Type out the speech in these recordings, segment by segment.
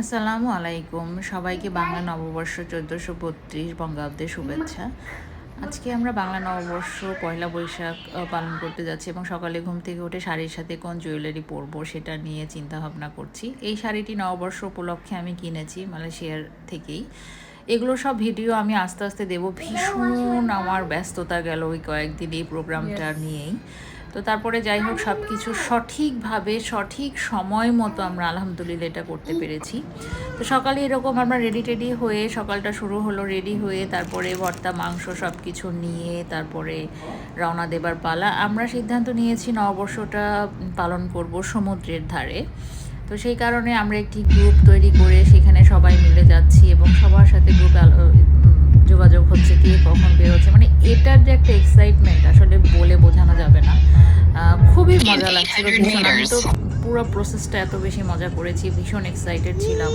আসসালামু আলাইকুম। সবাইকে বাংলা নববর্ষ চোদ্দোশো বত্রিশ বঙ্গাব্দের শুভেচ্ছা। আজকে আমরা বাংলা নববর্ষ পয়লা বৈশাখ পালন করতে যাচ্ছি এবং সকালে ঘুম থেকে উঠে শাড়ির সাথে কোন জুয়েলারি পরবো সেটা নিয়ে চিন্তা ভাবনা করছি। এই শাড়িটি নববর্ষ উপলক্ষে আমি কিনেছি মালয়েশিয়ার থেকেই। এগুলো সব ভিডিও আমি আস্তে আস্তে দেবো। ভীষণ আমার ব্যস্ততা গেল ওই কয়েকদিন এই প্রোগ্রামটা নিয়েই। তো তারপরে যাই হোক সব কিছু সঠিকভাবে, সঠিক সময় মতো আমরা আলহামদুলিল্লাহ এটা করতে পেরেছি। তো সকালে এরকম আমরা রেডি টেডি হয়ে সকালটা শুরু হলো রেডি হয়ে তারপরে ভর্তা, মাংস সব কিছু নিয়ে তারপরে রওনা দেবার পালা। আমরা সিদ্ধান্ত নিয়েছি নববর্ষটা পালন করব সমুদ্রের ধারে। তো সেই কারণে আমরা একটি গ্রুপ তৈরি করে সেখানে সবাই মিলে যাচ্ছি এবং সবার সাথে গ্রুপ যোগাযোগ হচ্ছে কে কখন বের হচ্ছে মানে এটার যে একটা এক্সাইটমেন্ট আসলে বলে বোঝানো যাবে না। খুবই মজা লাগছিল। ভীষণ আমি তো পুরো প্রসেসটা এত বেশি মজা করেছি ভীষণ এক্সাইটেড ছিলাম।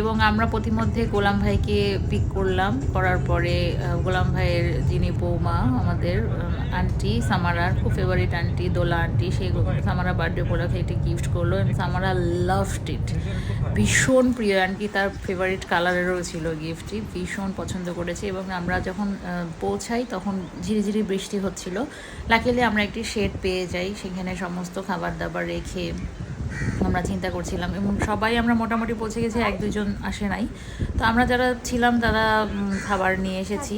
এবং আমরা প্রতিমধ্যে গোলাম ভাইকে পিক করলাম। করার পরে গোলাম ভাইয়ের যিনি বৌমা, আমাদের আন্টি সামারার খুব ফেভারিট আন্টি দোলা আন্টি সেই সামারা বার্থডে উপলক্ষে একটি গিফট করল এবং সামারা লাভড ইট ভীষণ প্রিয় আন্টি তার ফেভারিট কালারেরও ছিল গিফটটি ভীষণ পছন্দ করেছে এবং আমরা যখন পৌঁছাই তখন ঝিরিঝিরি বৃষ্টি হচ্ছিল। লাকিলি আমরা একটি শেড পেয়ে যাই, সেখানে সমস্ত খাবার দাবার রেখে আমরা চিন্তা করছিলাম এবং সবাই আমরা মোটামুটি পৌঁছে গেছি এক দুজন আসে নাই। তো আমরা যারা ছিলাম তারা খাবার নিয়ে এসেছি।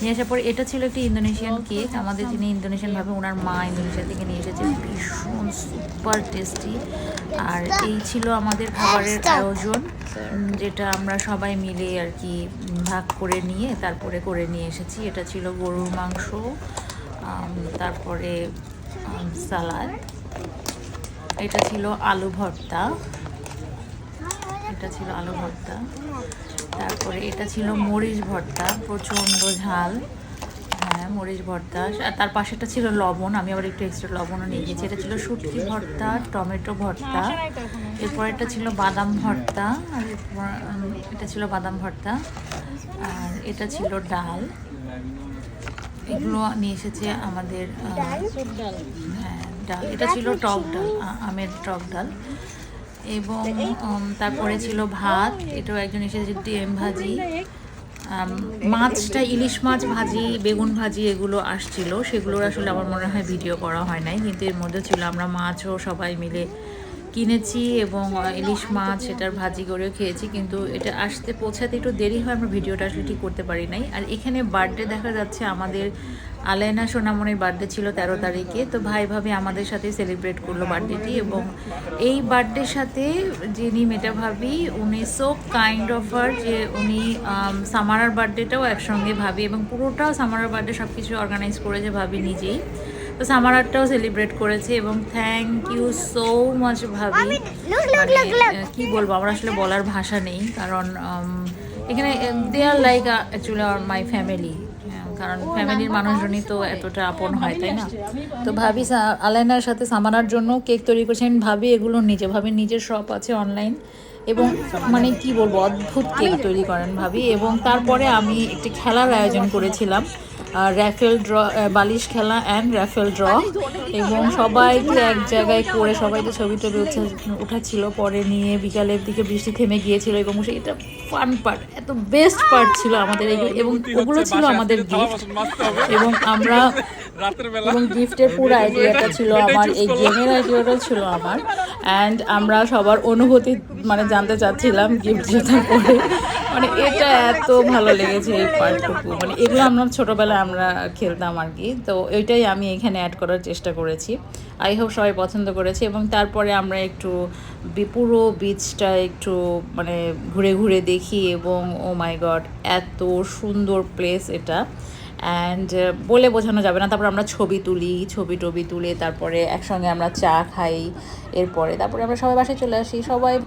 নিয়ে আসার পর এটা ছিল একটি ইন্দোনেশিয়ান কেক। আমাদের যিনি ইন্দোনেশিয়ান ভাবে ওনার মা ইন্দোনেশিয়া থেকে নিয়ে এসেছে। ভীষণ সুপার টেস্টি। আর এই ছিল আমাদের খাবারের আয়োজন যেটা আমরা সবাই মিলে আর কি ভাগ করে নিয়ে তারপরে করে নিয়ে এসেছি। এটা ছিল গরুর মাংস তারপরে সালাদ। এটা ছিল আলু ভর্তা। এটা ছিল আলু ভর্তা। তারপরে এটা ছিল মরিচ ভর্তা, প্রচণ্ড ঝাল। হ্যাঁ মরিচ ভর্তা। আর তার পাশেটা ছিল লবণ, আমি আবার একটু এক্সট্রা লবণও নিয়ে গেছি। এটা ছিল শুটকি ভর্তা, টমেটো ভর্তা। এরপর এটা ছিল বাদাম ভর্তা, আর এটা ছিল বাদাম ভর্তা। আর এটা ছিল ডাল। এগুলো নিয়ে এসেছে আমাদের হ্যাঁ ডাল। এটা ছিল টক ডাল আমের টক ডাল। এবং তারপরে ছিল ভাত এটাও একজন এসেছে ডিম ভাজি। মাছটা ইলিশ মাছ ভাজি বেগুন ভাজি এগুলো আসছিল। সেগুলোর আসলে আমার মনে হয় ভিডিও করা হয় নাই কিন্তু এর মধ্যে ছিল আমরা মাছও সবাই মিলে কিনেছি এবং ইলিশ মাছ সেটার ভাজি করেও খেয়েছি, কিন্তু এটা আসতে পৌঁছাতে একটু দেরি হয়, আমরা ভিডিওটা আসলে ঠিক করতে পারি নাই। আর এখানে বার্থডে দেখা যাচ্ছে আমাদের আলাইনা সোনামনির বার্থডে ছিল তেরো তারিখে। তো ভাই ভাবে আমাদের সাথে সেলিব্রেট করল বার্থডেটি এবং এই বার্থডের সাথে যিনি মেটা ভাবি, উনি সো কাইন্ড অফ আর যে উনি সামারার বার্থডেটাও একসঙ্গে ভাবি এবং পুরোটা সামারার বার্থডে সব কিছু অর্গানাইজ করেছে ভাবি নিজেই। তো সামারারটাও সেলিব্রেট করেছি এবং থ্যাংক ইউ সো মাচ ভাবি। মানে, কি বলব আমার আসলে বলার ভাষা নেই কারণ এখানে they are like actually are my family কারণ ফ্যামিলির মানুষজনই তো এতটা আপন হয় তাই না? তো ভাবি আলাইনার সাথে সামানার জন্য কেক তৈরি করছেন ভাবি এগুলো নিজে ভাবি নিজের শপ আছে অনলাইন এবং মানে কি বলব অদ্ভুত কেক তৈরি করেন ভাবি। এবং তারপরে আমি একটি খেলার আয়োজন করেছিলাম র্যাফেল ড্র বালিশ খেলা অ্যান্ড র্যাফেল ড্র এবং সবাইকে এক জায়গায় করে সবাইকে ছবি টবি উঠা- উঠাচ্ছিল পরে নিয়ে বিকালের দিকে বৃষ্টি থেমে গিয়েছিল এবং এটা ফান পার্ট এত বেস্ট পার্ট ছিল আমাদের এবং ওগুলো ছিল আমাদের গিফট এবং আমরা এবং গিফটের পুরো আইডিয়াটা ছিল আমার এই গেমের আইডিয়াটা ছিল আমার। অ্যান্ড আমরা সবার অনুভূতি মানে জানতে চাচ্ছিলাম গিফট জেতার পরে। মানে এটা এত ভালো লেগেছে এই পার্টটুকু মানে এগুলো আমরা ছোটোবেলায় আমরা খেলতাম আর কি। তো ওইটাই আমি এখানে অ্যাড করার চেষ্টা করেছি। আই হোপ সবাই পছন্দ করেছে এবং তারপরে আমরা একটু পুরো বিচটা একটু মানে ঘুরে ঘুরে দেখি এবং ও মাই গড এত সুন্দর প্লেস এটা। অ্যান্ড বলে বোঝানো যাবে না। তারপর আমরা ছবি তুলি, ছবি টবি তুলে তারপরে একসঙ্গে আমরা চা খাই, এরপরে তারপরে আমরা সবাই বাসায় চলে আসি, সবাই